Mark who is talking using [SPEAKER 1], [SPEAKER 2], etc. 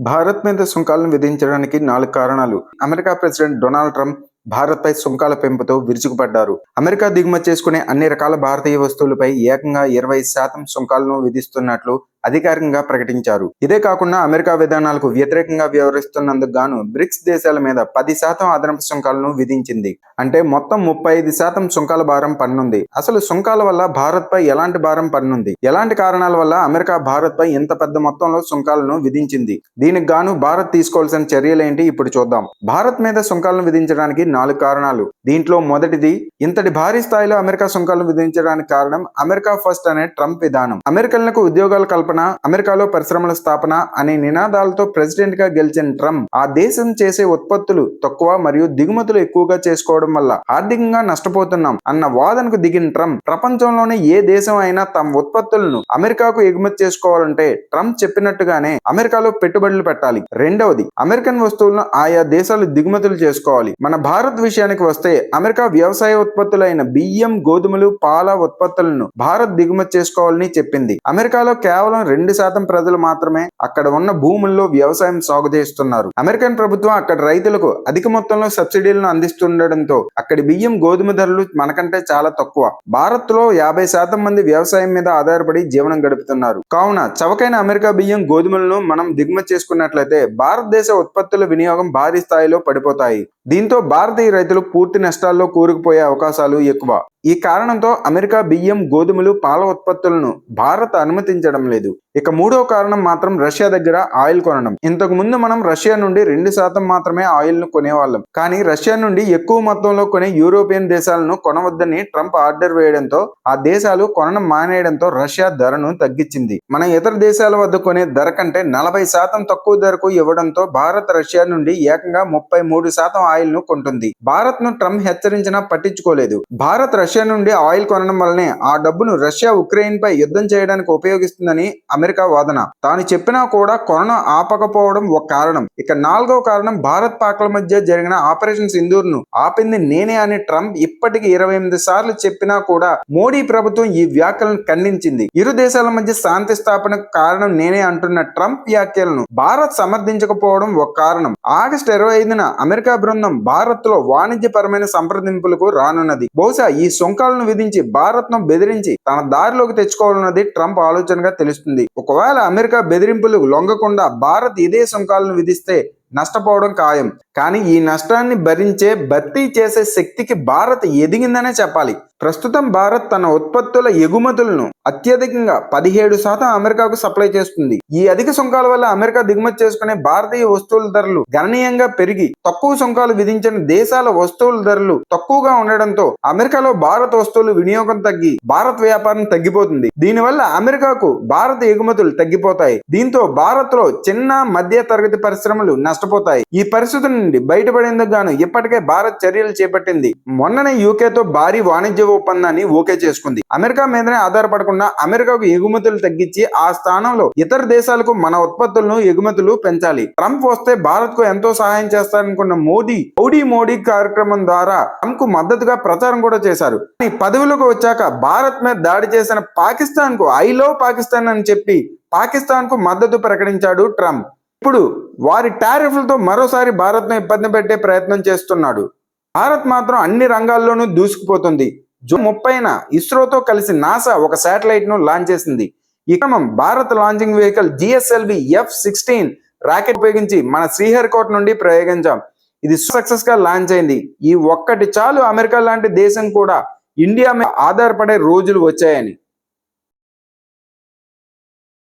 [SPEAKER 1] భారత్ మీద సుంకాలను విధించడానికి నాలుగు కారణాలు. అమెరికా ప్రెసిడెంట్ డొనాల్డ్ ట్రంప్ భారత్పై సుంకాల పెంపుతో విరుచుకుపడ్డారు. అమెరికా దిగుమతి చేసుకునే అన్ని రకాల భారతీయ వస్తువులపై ఏకంగా ఇరవై శాతం సుంకాలను విధిస్తున్నట్లు అధికారికంగా ప్రకటించారు. ఇదే కాకుండా అమెరికా విధానాలకు వ్యతిరేకంగా వ్యవహరిస్తున్నందుకు గాను బ్రిక్స్ దేశాల మీద పది శాతం అదనపు సుంకాలను విధించింది. అంటే మొత్తం ముప్పై ఐదు శాతం సుంకాల భారం పన్నుంది. అసలు సుంకాల వల్ల భారత్ పై ఎలాంటి భారం పన్నుంది? ఎలాంటి కారణాల వల్ల అమెరికా భారత్ పై ఇంత పెద్ద మొత్తంలో సుంకాలను విధించింది? దీనికి గాను భారత్ తీసుకోవాల్సిన చర్యలేంటి ఇప్పుడు చూద్దాం. భారత్ మీద సుంకాలను విధించడానికి నాలుగు కారణాలు. దీంట్లో మొదటిది ఇంతటి భారీ స్థాయిలో అమెరికా సుంకాలను విధించడానికి కారణం అమెరికా ఫస్ట్ అనే ట్రంప్ విధానం. అమెరికన్లకు ఉద్యోగాల కల్పన అమెరికాలో పరిశ్రమల స్థాపన అనే నినాదాలతో ప్రెసిడెంట్గా గెలిచిన ట్రంప్ ఆ దేశం చేసే ఉత్పత్తులు తక్కువ మరియు దిగుమతులు ఎక్కువగా చేసుకోవడం వల్ల ఆర్థికంగా నష్టపోతున్నాం అన్న వాదనకు దిగిన ట్రంప్ ప్రపంచంలోనే ఏ దేశం అయినా తమ ఉత్పత్తులను అమెరికాకు ఎగుమతి చేసుకోవాలంటే ట్రంప్ చెప్పినట్టుగానే అమెరికాలో పెట్టుబడులు పెట్టాలి. రెండవది అమెరికన్ వస్తువులను ఆయా దేశాలు దిగుమతులు చేసుకోవాలి. మన భారత్ విషయానికి వస్తే అమెరికా వ్యవసాయ ఉత్పత్తులైన బియ్యం గోధుమలు పాల ఉత్పత్తులను భారత్ దిగుమతి చేసుకోవాలని చెప్పింది. అమెరికాలో కేవలం రెండు శాతం ప్రజలు మాత్రమే అక్కడ ఉన్న భూముల్లో వ్యవసాయం సాగు చేస్తున్నారు. అమెరికన్ ప్రభుత్వం అక్కడ రైతులకు అధిక మొత్తంలో సబ్సిడీలను అందిస్తుండటంతో అక్కడి బియ్యం గోధుమ ధరలు మనకంటే చాలా తక్కువ. భారత్లో యాభై శాతం మంది వ్యవసాయం మీద ఆధారపడి జీవనం గడుపుతున్నారు. కావున చవకైన అమెరికా బియ్యం గోధుమలను మనం దిగుమతి చేసుకున్నట్లయితే భారతదేశ ఉత్పత్తుల వినియోగం భారీ స్థాయిలో పడిపోతాయి. దీంతో భారతీయ రైతులు పూర్తి నష్టాల్లో కూరుకుపోయే అవకాశాలు ఎక్కువ. ఈ కారణంతో అమెరికా బియ్యం గోధుమలు పాల ఉత్పత్తులను భారత్ అనుమతించడం లేదు. ఇక మూడో కారణం మాత్రం రష్యా దగ్గర ఆయిల్ కొనడం. ఇంతకు ముందు మనం రష్యా నుండి రెండు శాతం మాత్రమే ఆయిల్ను కొనేవాళ్ళం. కానీ రష్యా నుండి ఎక్కువ మొత్తంలో కొనే యూరోపియన్ దేశాలను కొనవద్దని ట్రంప్ ఆర్డర్ వేయడంతో ఆ దేశాలు కొనడం మానేయడంతో రష్యా ధరను తగ్గించింది. మన ఇతర దేశాల వద్ద కొనే ధర కంటే నలభై శాతం తక్కువ ధరకు ఇవ్వడంతో భారత్ రష్యా నుండి ఏకంగా ముప్పై మూడు శాతం ఆయిల్ ను కొంటుంది. భారత్ను ట్రంప్ హెచ్చరించినా పట్టించుకోలేదు. భారత్ రష్యా నుండి ఆయిల్ కొనడం వల్లనే ఆ డబ్బును రష్యా ఉక్రెయిన్ పై యుద్ధం చేయడానికి ఉపయోగిస్తుందని అమెరికా వాదన. తాను చెప్పినా కూడా కొనను ఆపకపోవడం ఒక కారణం. ఇక నాలుగో కారణం భారత్ పాక్ల మధ్య జరిగిన ఆపరేషన్ సింధూర్ను ఆపింది నేనే అని ట్రంప్ ఇప్పటికి ఇరవై ఎనిమిది సార్లు చెప్పినా కూడా మోడీ ప్రభుత్వం ఈ వ్యాఖ్యలను ఖండించింది. ఇరు దేశాల మధ్య శాంతి స్థాపనకు కారణం నేనే అంటున్న ట్రంప్ వ్యాఖ్యలను భారత్ సమర్థించకపోవడం ఒక కారణం. ఆగస్టు ఇరవై ఐదున అమెరికా బృందం భారత్లో వాణిజ్యపరమైన సంప్రదింపులకు రానున్నది. బహుశా ఈ సుంకాలను విధించి భారత్ను బెదిరించి తన దారిలోకి తెచ్చుకోవాలన్నది ట్రంప్ ఆలోచనగా తెలుస్తుంది. ఒకవేళ అమెరికా బెదిరింపులకు లొంగకుండా భారత్ ఇదే సుంకాలను విధిస్తే నష్టపోవడం ఖాయం. కానీ ఈ నష్టాన్ని భరించే భర్తీ చేసే శక్తికి భారత్ ఎదిగిందనే చెప్పాలి. ప్రస్తుతం భారత్ తన ఉత్పత్తుల ఎగుమతులను అత్యధికంగా పదిహేడు శాతం అమెరికాకు సప్లై చేస్తుంది. ఈ అధిక సుంకాల వల్ల అమెరికా దిగుమతి చేసుకునే భారతీయ వస్తువుల ధరలు గణనీయంగా పెరిగి తక్కువ సుంకాలు విధించిన దేశాల వస్తువుల ధరలు తక్కువగా ఉండడంతో అమెరికాలో భారత వస్తువులు వినియోగం తగ్గి భారత్ వ్యాపారం తగ్గిపోతుంది. దీనివల్ల అమెరికాకు భారత ఎగుమతులు తగ్గిపోతాయి. దీంతో భారత్లో చిన్న మధ్య తరగతి పరిశ్రమలు నష్టపోతాయి. ఈ పరిస్థితి నుండి బయటపడేందుకు గాను ఇప్పటికే భారత్ చర్యలు చేపట్టింది. మొన్ననే యూకేతో భారీ వాణిజ్య ఒప్పందాన్ని ఓకే చేసుకుంది. అమెరికా మీదనే ఆధారపడకుండా అమెరికాకు ఎగుమతులు తగ్గించి ఆ స్థానంలో ఇతర దేశాలకు మన ఉత్పత్తులను ఎగుమతులు పెంచాలి. ట్రంప్ వస్తే భారత్కు ఎంతో సహాయం చేస్తారనుకున్న మోదీ మోడీ మోడీ కార్యక్రమం ద్వారా ట్రంప్కు మద్దతుగా ప్రచారం కూడా చేశారు. కానీ పదవులకు వచ్చాక భారత్ మీద దాడి చేసిన పాకిస్తాన్కు ఐ లవ్ పాకిస్తాన్ అని చెప్పి పాకిస్తాన్కు మద్దతు ప్రకటించాడు ట్రంప్. ఇప్పుడు వారి టారిఫ్లతో మరోసారి భారత్ను ఇబ్బంది పెట్టే ప్రయత్నం చేస్తున్నాడు. భారత్ మాత్రం అన్ని రంగాల్లోనూ దూసుకుపోతుంది. జూన్ ముప్పైన ఇస్రోతో కలిసి నాసా ఒక శాటిలైట్ను లాంచ్ చేసింది. ఈ క్రమం Bharat launching vehicle GSLV F sixteen rocket ఉపయోగించి మన శ్రీహరికోట నుండి ప్రయోగించాం. ఇది సక్సెస్గా లాంచ్ అయింది. ఈ ఒక్కటి చాలు అమెరికా లాంటి దేశం కూడా ఇండియా మీద ఆధారపడే రోజులు వచ్చాయని.